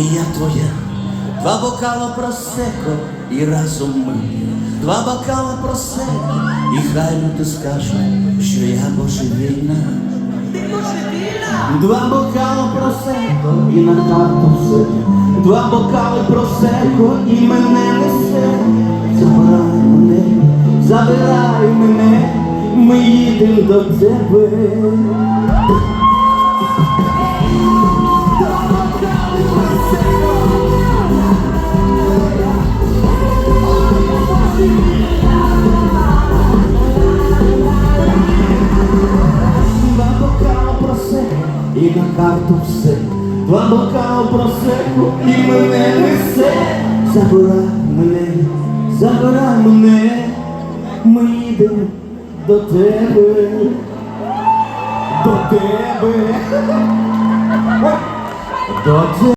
і я твоя. Два бокала просеко і разом ми. Два бокала просеко, і хай люди скажуть, що я божевільна. Два бокали просеко і на карту все. Два бокали просеко і мене несе. Забирай мене, забирай мене, ми їдемо до тебе. І на карту все. Два бокали просеко і мене несе. Забирай мене, забирай мене, ми їдемо до тебе. До тебе. До тебе.